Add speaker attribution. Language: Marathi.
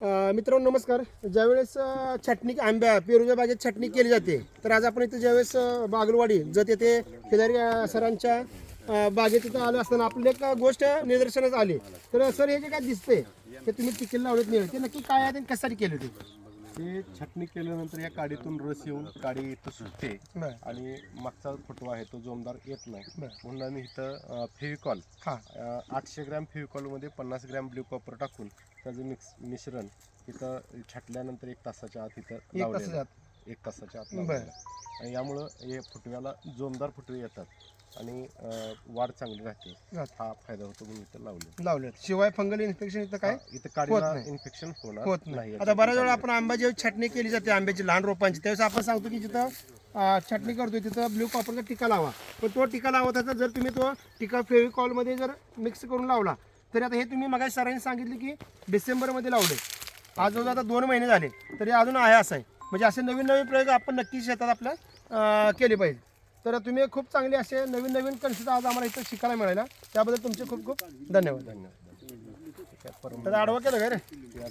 Speaker 1: मित्रांनो नमस्कार. ज्यावेळेस छाटणी छटणी आंब्या पेरूच्या बागेत छटणी केली जाते तर आज आपण इथे ज्यावेळेस बागलवाडी जत येथे खिलारी सरांच्या बागेत इथं आलो असताना आपली एक गोष्ट निदर्शनास आली. तर सर हे जे काय दिसते ते तुम्ही टिकेल लावलेत नाही ते नक्की काय आहे आणि कशासाठी केले ते?
Speaker 2: ते छटणी केल्यानंतर या काडीतून रस येऊन काडी इथं सुटते.
Speaker 1: बरं.
Speaker 2: आणि मागचा फुटवा आहे तो जोमदार येत नाही.
Speaker 1: बरं.
Speaker 2: म्हणून आम्ही इथं फेविकॉल
Speaker 1: हां.
Speaker 2: आठशे ग्रॅम फेविकॉलमध्ये पन्नास ग्रॅम ब्ल्यू कॉपर टाकून त्याचं मिक्स मिश्रण इथं छाटल्यानंतर एक तासाच्या आत इथं
Speaker 1: एक
Speaker 2: लावलेलं
Speaker 1: तासाच्या
Speaker 2: आहे. एक तासाच्या आत
Speaker 1: बरं.
Speaker 2: लावलेलं आहे. आणि यामुळं हे फुटव्याला जोमदार फुटवे येतात. आणि अं, वाढ चांगली राहते.
Speaker 1: राहते.
Speaker 2: हा फायदा होतो म्हणून इथं लावले
Speaker 1: लावलेत शिवाय फंगल इन्फेक्शन इथं काय
Speaker 2: इथं काडीला
Speaker 1: नाही.
Speaker 2: इन्फेक्शन होणार
Speaker 1: होत नाही. आता बऱ्याच वेळा आपण आंबा जेव्हा छटणी केली जाते आंब्याची लहान रोपांची त्यावेळेस आपण सांगतो की जिथं अं, छटणी करतोय तिथं ब्ल्यू कॉपरचा टिका लावा. पण तो टिका लावत असता जर तुम्ही तो टिका फेविकॉलमध्ये जर मिक्स करून लावला तरी आता हे तुम्ही मग सरांनी सांगितले की डिसेंबरमध्ये लावले. आज जवळ आता दोन महिने झाले तरी अजून आहे असं आहे. म्हणजे असे नवीन नवीन प्रयोग आपण नक्की शेतात आपल्या केले पाहिजे. तर तुम्ही खूप चांगले असे नवीन नवीन कन्सेप्ट आज आम्हाला इथं शिकायला मिळाला त्याबद्दल तुमचे खूप खूप धन्यवाद.
Speaker 2: धन्यवाद.
Speaker 1: तर आडवा केलं का रे?